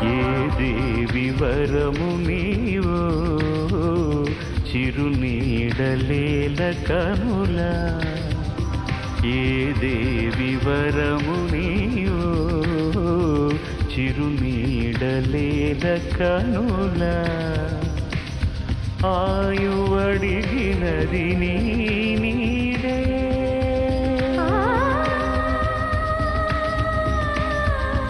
దేవి వరము నీవో? చిరునీడలేల కనులా. ఏ దేవి వరము నీవో? చిరునీడలేల కనులా. ఆయువడిగినది నీ